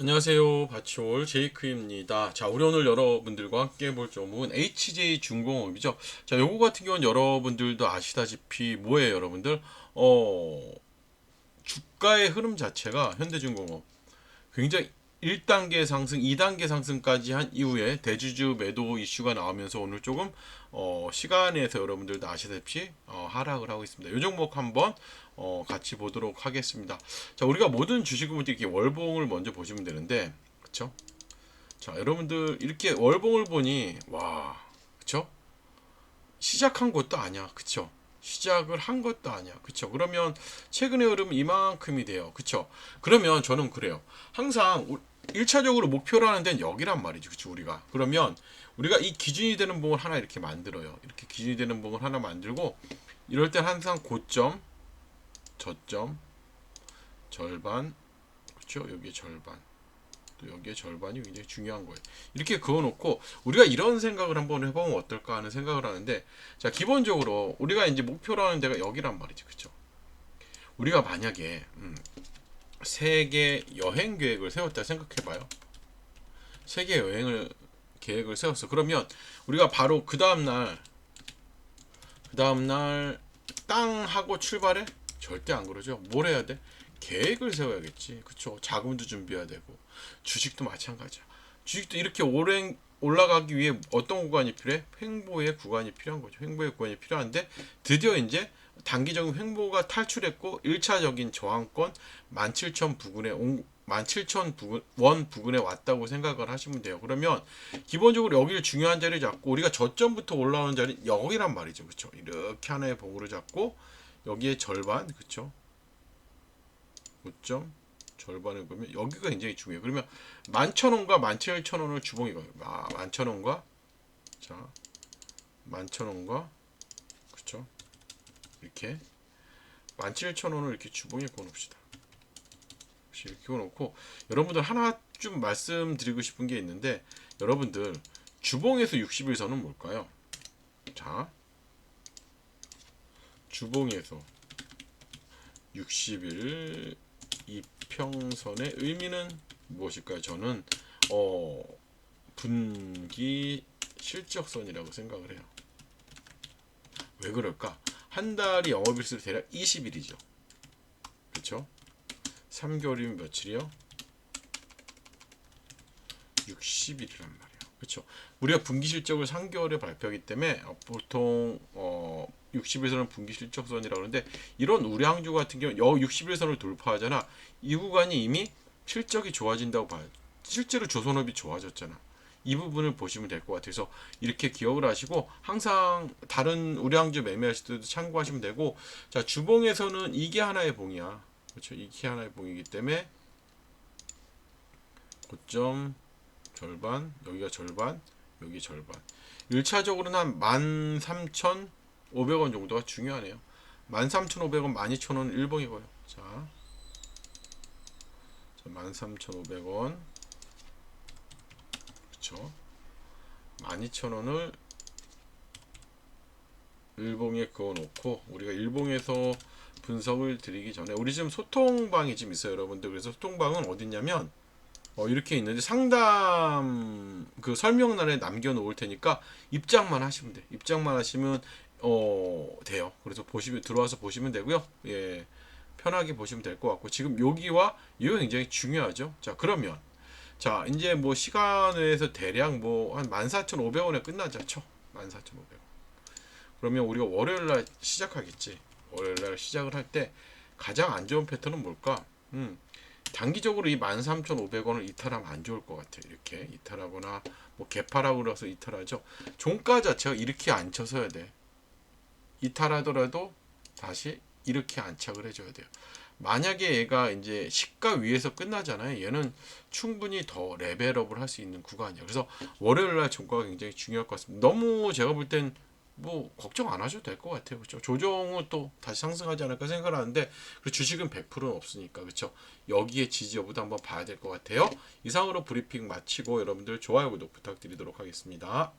안녕하세요. 바치올 제이크입니다. 자, 우리 오늘 여러분들과 함께 볼 종목은 HJ 중공업이죠. 자, 요거 같은 경우는 여러분들도 아시다시피 뭐예요, 여러분들? 어, 주가의 흐름 자체가 현대중공업 굉장히 1단계 상승, 2단계 상승까지 한 이후에 대주주 매도 이슈가 나오면서 오늘 조금 어, 시간에서 여러분들도 아시다시피 어, 하락을 하고 있습니다. 요 종목 한번 어, 같이 보도록 하겠습니다. 자, 우리가 모든 주식을 이렇게 월봉을 먼저 보시면 되는데, 그쵸? 자, 여러분들 이렇게 월봉을 보니, 와, 그쵸? 시작한 것도 아니야, 그쵸? 시작을 한 것도 아니야, 그쵸? 그러면 최근의 흐름은 이만큼이 돼요, 그쵸? 그러면 저는 그래요. 항상 1차적으로 목표로 하는 데는 여기란 말이죠, 그쵸? 우리가. 그러면 우리가 이 기준이 되는 봉을 하나 이렇게 만들어요. 이렇게 기준이 되는 봉을 하나 만들고, 이럴 땐 항상 고점, 저점 절반 그렇죠 여기에 절반 또 여기에 절반이 굉장히 중요한 거예요 이렇게 그어놓고 우리가 이런 생각을 한번 해보면 어떨까 하는 생각을 하는데 자 기본적으로 우리가 이제 목표로 하는 데가 여기란 말이죠 그렇죠 우리가 만약에 음, 세계 여행 계획을 세웠다 생각해봐요 세계 여행을 계획을 세웠어 그러면 우리가 바로 그 다음 날 그 다음 날 땅 하고 출발해 절대 안 그러죠. 뭘 해야 돼? 계획을 세워야겠지. 그쵸? 자금도 준비해야 되고. 주식도 마찬가지야. 주식도 이렇게 오래 올라가기 위해 어떤 구간이 필요해? 횡보의 구간이 필요한 거죠. 횡보의 구간이 필요한데 드디어 이제 단기적인 횡보가 탈출했고 1차적인 저항권 17,000 부근에 온 17,000 부근, 원 부근에 왔다고 생각을 하시면 돼요. 그러면 기본적으로 여기를 중요한 자리 잡고 우리가 저점부터 올라오는 자리 여기란 말이죠. 그렇죠? 이렇게 하나의 봉으로 잡고 여기에 절반 그쵸 5점 절반을 보면 여기가 굉장히 중요해요 그러면 11,000원과 17,000원을 주봉이가 아, 11,000원과 자 11,000원과 그쵸 이렇게 17,000원을 이렇게 주봉에 그어놓읍시다 이렇게 그어놓고 여러분들 하나 좀 말씀드리고 싶은 게 있는데 여러분들 주봉에서 60일선은 뭘까요 자 주봉에서 60일 이평선의 의미는 무엇일까요? 저는 어 분기 실적선이라고 생각을 해요. 왜 그럴까? 한 달이 영업일수 대략 20일이죠. 그렇죠? 3개월이면 며칠이요? 60일이란 말이에요. 그렇죠? 우리가 분기 실적을 3개월에 발표하기 때문에 보통 어 60일선은 분기 실적선이라고 하는데 이런 우량주 같은 경우 여 60일선을 돌파하잖아. 이 구간이 이미 실적이 좋아진다고 봐요. 실제로 조선업이 좋아졌잖아. 이 부분을 보시면 될 것 같아요. 그래서 이렇게 기억을 하시고 항상 다른 우량주 매매하실 때도 참고하시면 되고 자 주봉에서는 이게 하나의 봉이야. 그렇죠? 이게 하나의 봉이기 때문에 고점 절반 여기가 절반 여기 절반 1차적으로는 한 13,500원 정도가 중요하네요 13,500원 12,000원 일봉이고요 자, 자 13,500원 그쵸 12,000원을 일봉에 그어놓고 우리가 일봉에서 분석을 드리기 전에 우리 지금 소통방이 지금 있어요 여러분들 그래서 소통방은 어딨냐면 어, 이렇게 있는데 상담 그 설명란에 남겨놓을 테니까 입장만 하시면 돼. 입장만 하시면 어 돼요. 그래서 보시면 들어와서 보시면 되고요. 예. 편하게 보시면 될 것 같고 지금 여기와 이거 굉장히 중요하죠. 자 그러면 자 이제 뭐 시간에서 대략 뭐 한 14,500원에 끝나자 쳐 14,500원. 그러면 우리가 월요일 날 시작하겠지. 월요일 날 시작을 할 때 가장 안 좋은 패턴은 뭘까? 음. 단기적으로 이 13,500원을 이탈하면 안 좋을 것 같아요. 이렇게 이탈하거나 뭐 개파라고 그래서 이탈하죠. 종가 자체가 이렇게 안 쳐서야 돼. 이탈하더라도 다시 이렇게 안착을 해줘야 돼요. 만약에 얘가 이제 시가 위에서 끝나잖아요. 얘는 충분히 더 레벨업을 할 수 있는 구간이에요. 그래서 월요일 날 종가가 굉장히 중요할 것 같습니다. 너무 제가 볼 땐 뭐 걱정 안 하셔도 될 것 같아요. 그렇죠? 조정은 또 다시 상승하지 않을까 생각을 하는데 그 주식은 100%는 없으니까 그렇죠? 여기에 지지 여부도 한번 봐야 될 것 같아요. 이상으로 브리핑 마치고 여러분들 좋아요 구독 부탁드리도록 하겠습니다.